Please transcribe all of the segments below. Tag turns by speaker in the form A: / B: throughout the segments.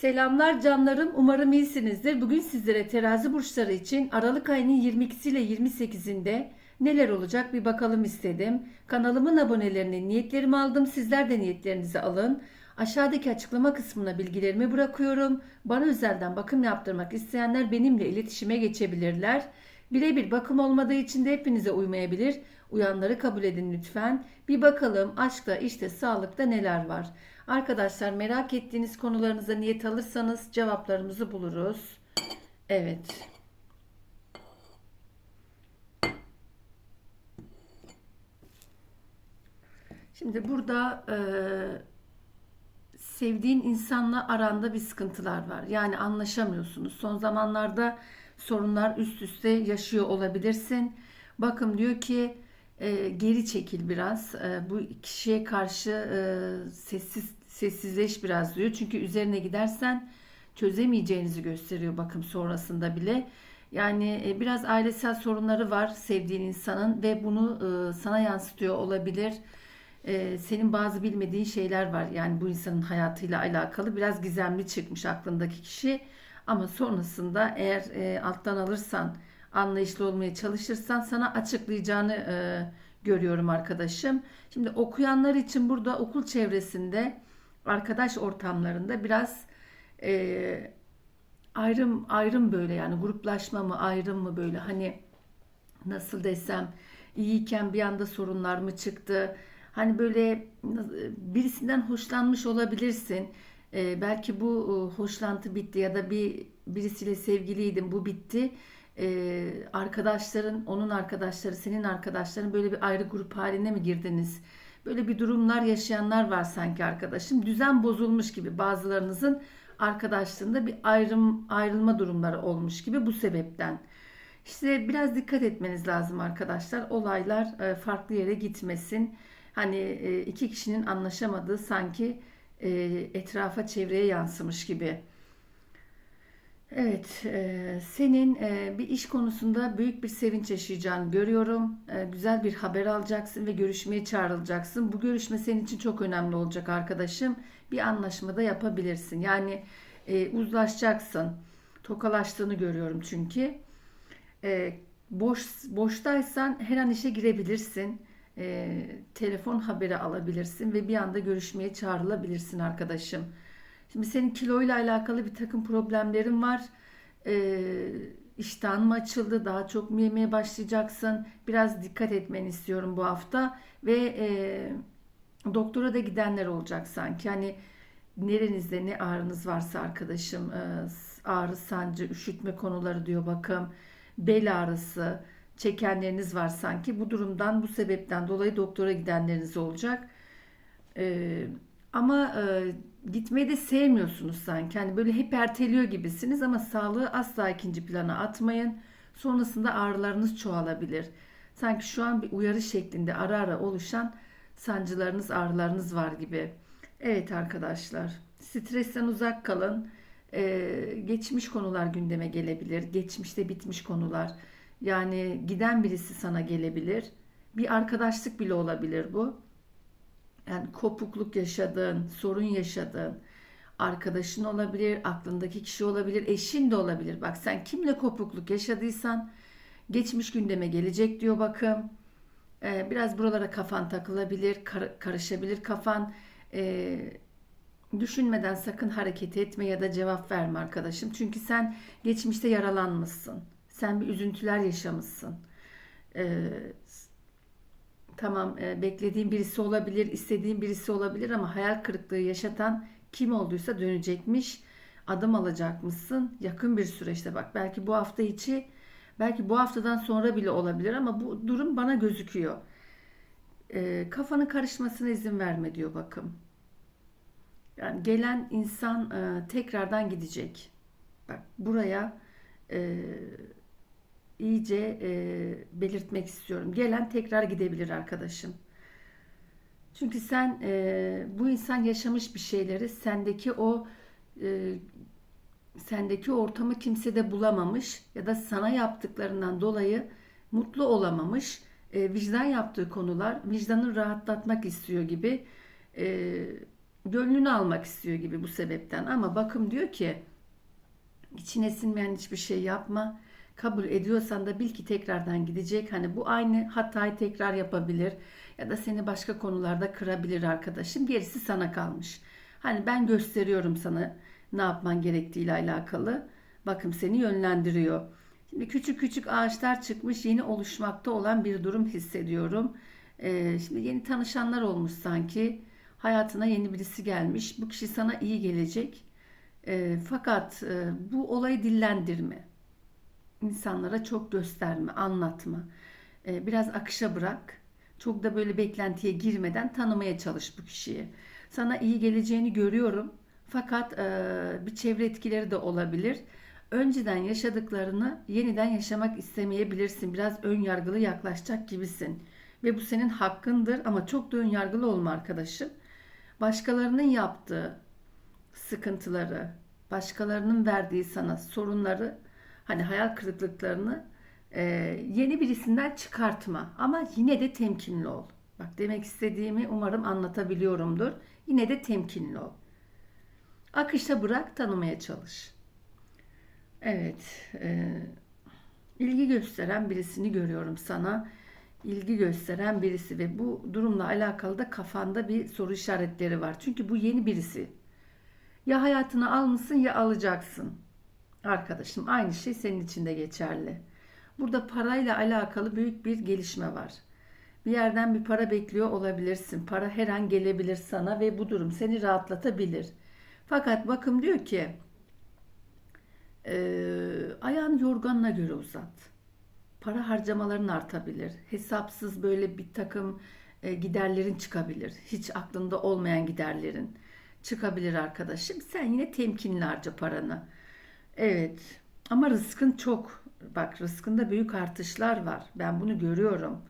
A: Selamlar canlarım. Umarım iyisinizdir. Bugün sizlere terazi burçları için Aralık ayının 22'si ile 28'inde neler olacak bir bakalım istedim. Kanalımın abonelerini, niyetlerimi aldım. Sizler de niyetlerinizi alın. Aşağıdaki açıklama kısmına bilgilerimi bırakıyorum. Bana özelden bakım yaptırmak isteyenler benimle iletişime geçebilirler. Birebir bakım olmadığı için de hepinize uymayabilir. Uyanları kabul edin lütfen. Bir bakalım aşkta, işte, sağlıkta neler var. Arkadaşlar merak ettiğiniz konularınıza niyet alırsanız cevaplarımızı buluruz. Evet. Şimdi burada e, sevdiğin insanla aranda bir sıkıntılar var. Yani anlaşamıyorsunuz. Son zamanlarda sorunlar üst üste yaşıyor olabilirsin. Bakın diyor ki e, geri çekil biraz. E, bu kişiye karşı e, sessiz sessizleş biraz diyor. Çünkü üzerine gidersen çözemeyeceğinizi gösteriyor bakım sonrasında bile. Yani e, biraz ailesel sorunları var sevdiğin insanın ve bunu e, sana yansıtıyor olabilir. E, senin bazı bilmediğin şeyler var. Yani bu insanın hayatıyla alakalı biraz gizemli çıkmış aklındaki kişi. Ama sonrasında eğer alttan alırsan, anlayışlı olmaya çalışırsan sana açıklayacağını görüyorum arkadaşım. Şimdi okuyanlar için burada okul çevresinde, arkadaş ortamlarında biraz e, ayrım ayrım böyle yani gruplaşma mı ayrım mı böyle hani nasıl desem iyiyken bir anda sorunlar mı çıktı? Hani böyle birisinden hoşlanmış olabilirsin. Ee, belki bu e, hoşlantı bitti ya da bir birisiyle sevgiliydin bu bitti. Ee, arkadaşların, onun arkadaşları, senin arkadaşların böyle bir ayrı grup haline mi girdiniz? Böyle bir durumlar yaşayanlar var sanki arkadaşım. Düzen bozulmuş gibi bazılarınızın arkadaşlığında bir ayrım ayrılma durumları olmuş gibi bu sebepten. İşte biraz dikkat etmeniz lazım arkadaşlar. Olaylar e, farklı yere gitmesin. Hani e, iki kişinin anlaşamadığı sanki e, etrafa, çevreye yansımış gibi. Evet, e, senin e, bir iş konusunda büyük bir sevinç yaşayacağını görüyorum. E, güzel bir haber alacaksın ve görüşmeye çağrılacaksın. Bu görüşme senin için çok önemli olacak arkadaşım. Bir anlaşma da yapabilirsin. Yani e, uzlaşacaksın. Tokalaştığını görüyorum çünkü. E, boş boştaysan her an işe girebilirsin. E, telefon haberi alabilirsin ve bir anda görüşmeye çağrılabilirsin arkadaşım. Şimdi senin kiloyla alakalı bir takım problemlerin var. E, iştahın mı açıldı? Daha çok mu yemeye başlayacaksın? Biraz dikkat etmeni istiyorum bu hafta ve e, doktora da gidenler olacak sanki. Yani nerenizde ne ağrınız varsa arkadaşım e, ağrı, sancı, üşütme konuları diyor bakım, bel ağrısı çekenleriniz var sanki. Bu durumdan, bu sebepten dolayı doktora gidenleriniz olacak. E, ama e, gitmeyi de sevmiyorsunuz sanki. Hani böyle hep erteliyor gibisiniz ama sağlığı asla ikinci plana atmayın. Sonrasında ağrılarınız çoğalabilir. Sanki şu an bir uyarı şeklinde ara ara oluşan sancılarınız, ağrılarınız var gibi. Evet arkadaşlar, stresten uzak kalın. Ee, geçmiş konular gündeme gelebilir. Geçmişte bitmiş konular. Yani giden birisi sana gelebilir. Bir arkadaşlık bile olabilir bu. Yani kopukluk yaşadığın, sorun yaşadığın arkadaşın olabilir, aklındaki kişi olabilir, eşin de olabilir. Bak sen kimle kopukluk yaşadıysan geçmiş gündeme gelecek diyor bakım. Ee, biraz buralara kafan takılabilir, kar- karışabilir kafan. Ee, düşünmeden sakın hareket etme ya da cevap verme arkadaşım. Çünkü sen geçmişte yaralanmışsın. Sen bir üzüntüler yaşamışsın. Ee, tamam e, beklediğin birisi olabilir, istediğin birisi olabilir ama hayal kırıklığı yaşatan kim olduysa dönecekmiş. Adım alacakmışsın yakın bir süreçte bak belki bu hafta içi belki bu haftadan sonra bile olabilir ama bu durum bana gözüküyor. E, kafanın karışmasına izin verme diyor bakım. Yani gelen insan e, tekrardan gidecek. Bak buraya e, iyice e, belirtmek istiyorum. Gelen tekrar gidebilir arkadaşım. Çünkü sen e, bu insan yaşamış bir şeyleri sendeki o e, sendeki ortamı kimse de bulamamış ya da sana yaptıklarından dolayı mutlu olamamış. E, vicdan yaptığı konular vicdanı rahatlatmak istiyor gibi. E, gönlünü almak istiyor gibi bu sebepten ama bakım diyor ki içine sinmeyen hiçbir şey yapma. Kabul ediyorsan da bil ki tekrardan gidecek. Hani bu aynı hatayı tekrar yapabilir ya da seni başka konularda kırabilir arkadaşım. Gerisi sana kalmış. Hani ben gösteriyorum sana ne yapman gerektiğiyle alakalı. Bakım seni yönlendiriyor. Şimdi küçük küçük ağaçlar çıkmış yeni oluşmakta olan bir durum hissediyorum. Ee, şimdi yeni tanışanlar olmuş sanki. Hayatına yeni birisi gelmiş. Bu kişi sana iyi gelecek. Ee, fakat e, bu olayı dillendirme. İnsanlara çok gösterme, anlatma. Ee, biraz akışa bırak. Çok da böyle beklentiye girmeden tanımaya çalış bu kişiyi. Sana iyi geleceğini görüyorum. Fakat e, bir çevre etkileri de olabilir. Önceden yaşadıklarını yeniden yaşamak istemeyebilirsin. Biraz ön yargılı yaklaşacak gibisin. Ve bu senin hakkındır ama çok da ön yargılı olma arkadaşım. Başkalarının yaptığı sıkıntıları, başkalarının verdiği sana sorunları, hani hayal kırıklıklarını e, yeni birisinden çıkartma. Ama yine de temkinli ol. Bak demek istediğimi umarım anlatabiliyorumdur. Yine de temkinli ol. Akışta bırak, tanımaya çalış. Evet, e, ilgi gösteren birisini görüyorum sana. İlgi gösteren birisi ve bu durumla alakalı da kafanda bir soru işaretleri var. Çünkü bu yeni birisi. Ya hayatını almışsın ya alacaksın. Arkadaşım aynı şey senin için de geçerli. Burada parayla alakalı büyük bir gelişme var. Bir yerden bir para bekliyor olabilirsin. Para her an gelebilir sana ve bu durum seni rahatlatabilir. Fakat bakım diyor ki e, ayağını yorganına göre uzat. Para harcamaların artabilir. Hesapsız böyle bir takım e, giderlerin çıkabilir. Hiç aklında olmayan giderlerin çıkabilir arkadaşım. Sen yine temkinli harca paranı. Evet ama rızkın çok. Bak rızkında büyük artışlar var. Ben bunu görüyorum.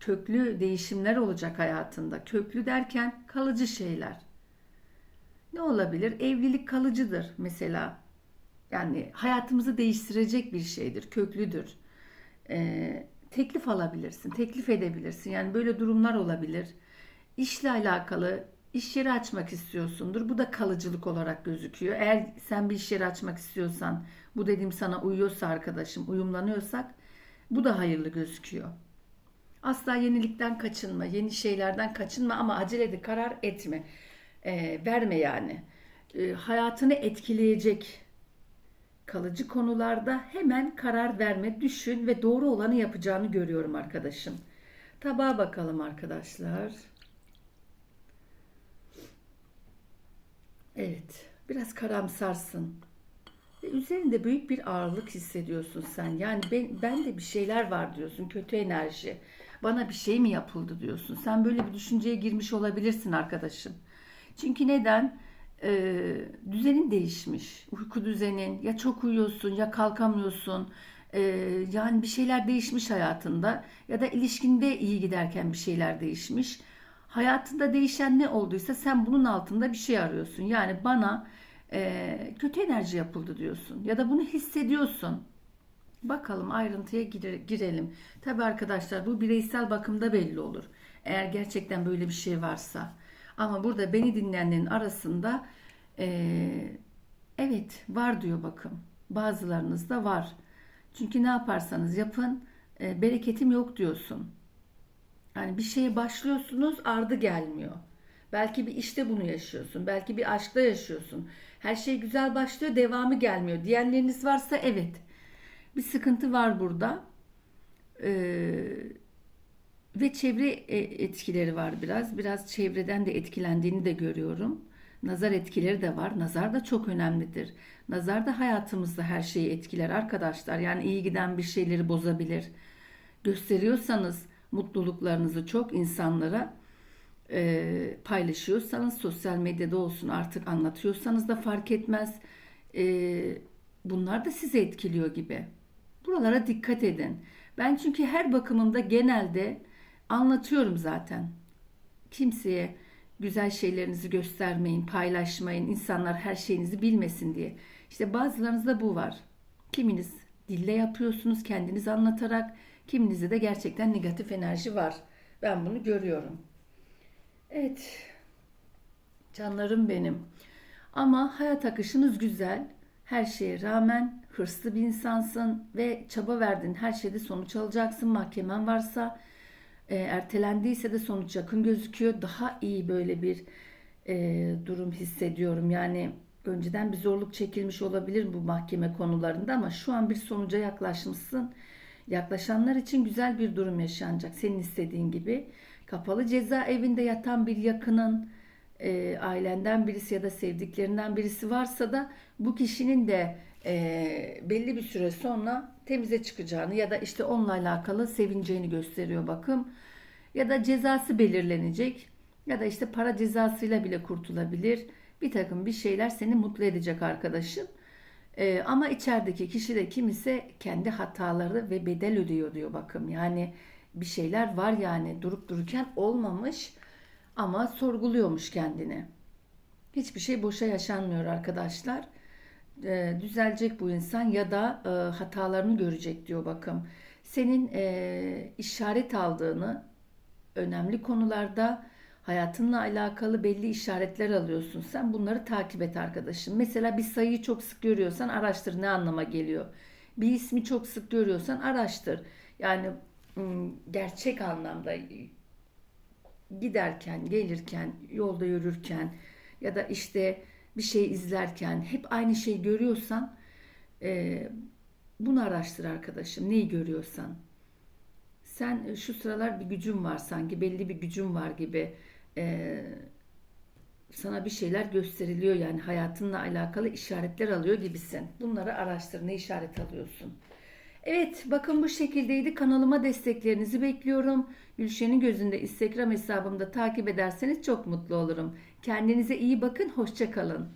A: Köklü değişimler olacak hayatında. Köklü derken kalıcı şeyler. Ne olabilir? Evlilik kalıcıdır mesela. Yani hayatımızı değiştirecek bir şeydir, köklüdür. Ee, teklif alabilirsin, teklif edebilirsin. Yani böyle durumlar olabilir. İşle alakalı iş yeri açmak istiyorsundur. Bu da kalıcılık olarak gözüküyor. Eğer sen bir iş yeri açmak istiyorsan, bu dediğim sana uyuyorsa arkadaşım, uyumlanıyorsak bu da hayırlı gözüküyor. Asla yenilikten kaçınma, yeni şeylerden kaçınma ama acele de karar etme. Ee, verme yani. Ee, hayatını etkileyecek kalıcı konularda hemen karar verme, düşün ve doğru olanı yapacağını görüyorum arkadaşım. Tabağa bakalım arkadaşlar. Evet, biraz karamsarsın. Ve üzerinde büyük bir ağırlık hissediyorsun sen. Yani ben, ben de bir şeyler var diyorsun, kötü enerji. Bana bir şey mi yapıldı diyorsun. Sen böyle bir düşünceye girmiş olabilirsin arkadaşım. Çünkü neden? Ee, düzenin değişmiş. Uyku düzenin. Ya çok uyuyorsun ya kalkamıyorsun. Ee, yani bir şeyler değişmiş hayatında. Ya da ilişkinde iyi giderken bir şeyler değişmiş. Hayatında değişen ne olduysa sen bunun altında bir şey arıyorsun. Yani bana e, kötü enerji yapıldı diyorsun. Ya da bunu hissediyorsun. Bakalım ayrıntıya gire, girelim. Tabi arkadaşlar bu bireysel bakımda belli olur. Eğer gerçekten böyle bir şey varsa. Ama burada beni dinleyenlerin arasında e, evet var diyor bakım. Bazılarınızda var. Çünkü ne yaparsanız yapın e, bereketim yok diyorsun. Yani bir şeye başlıyorsunuz ardı gelmiyor. Belki bir işte bunu yaşıyorsun. Belki bir aşkta yaşıyorsun. Her şey güzel başlıyor devamı gelmiyor. Diyenleriniz varsa evet. Bir sıkıntı var burada. Ee, ve çevre e, etkileri var biraz. Biraz çevreden de etkilendiğini de görüyorum. Nazar etkileri de var. Nazar da çok önemlidir. Nazar da hayatımızda her şeyi etkiler arkadaşlar. Yani iyi giden bir şeyleri bozabilir. Gösteriyorsanız mutluluklarınızı çok insanlara e, paylaşıyorsanız sosyal medyada olsun artık anlatıyorsanız da fark etmez. E, bunlar da sizi etkiliyor gibi. Buralara dikkat edin. Ben çünkü her bakımımda genelde anlatıyorum zaten. Kimseye güzel şeylerinizi göstermeyin, paylaşmayın. İnsanlar her şeyinizi bilmesin diye. İşte bazılarınızda bu var. Kiminiz dille yapıyorsunuz kendiniz anlatarak, kiminizde de gerçekten negatif enerji var. Ben bunu görüyorum. Evet. Canlarım benim. Ama hayat akışınız güzel. Her şeye rağmen hırslı bir insansın ve çaba verdin. Her şeyde sonuç alacaksın. Mahkemen varsa e, ertelendiyse de sonuç yakın gözüküyor. Daha iyi böyle bir e, durum hissediyorum. Yani önceden bir zorluk çekilmiş olabilir bu mahkeme konularında ama şu an bir sonuca yaklaşmışsın. Yaklaşanlar için güzel bir durum yaşanacak. Senin istediğin gibi. Kapalı ceza evinde yatan bir yakının, e, ailenden birisi ya da sevdiklerinden birisi varsa da bu kişinin de e, belli bir süre sonra temize çıkacağını ya da işte onunla alakalı sevineceğini gösteriyor bakım. Ya da cezası belirlenecek ya da işte para cezasıyla bile kurtulabilir. Bir takım bir şeyler seni mutlu edecek arkadaşım. E, ama içerideki kişi de kim ise kendi hataları ve bedel ödüyor diyor bakım. Yani bir şeyler var yani durup dururken olmamış ama sorguluyormuş kendini. Hiçbir şey boşa yaşanmıyor arkadaşlar. E, düzelecek bu insan ya da e, hatalarını görecek diyor bakım. Senin e, işaret aldığını önemli konularda hayatınla alakalı belli işaretler alıyorsun. Sen bunları takip et arkadaşım. Mesela bir sayıyı çok sık görüyorsan araştır ne anlama geliyor. Bir ismi çok sık görüyorsan araştır. Yani gerçek anlamda giderken, gelirken, yolda yürürken ya da işte bir şey izlerken hep aynı şeyi görüyorsan e, bunu araştır arkadaşım. Neyi görüyorsan. Sen şu sıralar bir gücün var sanki, belli bir gücün var gibi. E, sana bir şeyler gösteriliyor yani hayatınla alakalı işaretler alıyor gibisin. Bunları araştır, ne işaret alıyorsun. Evet, bakın bu şekildeydi. Kanalıma desteklerinizi bekliyorum. Gülşen'in gözünde Instagram hesabımda takip ederseniz çok mutlu olurum. Kendinize iyi bakın, hoşça kalın.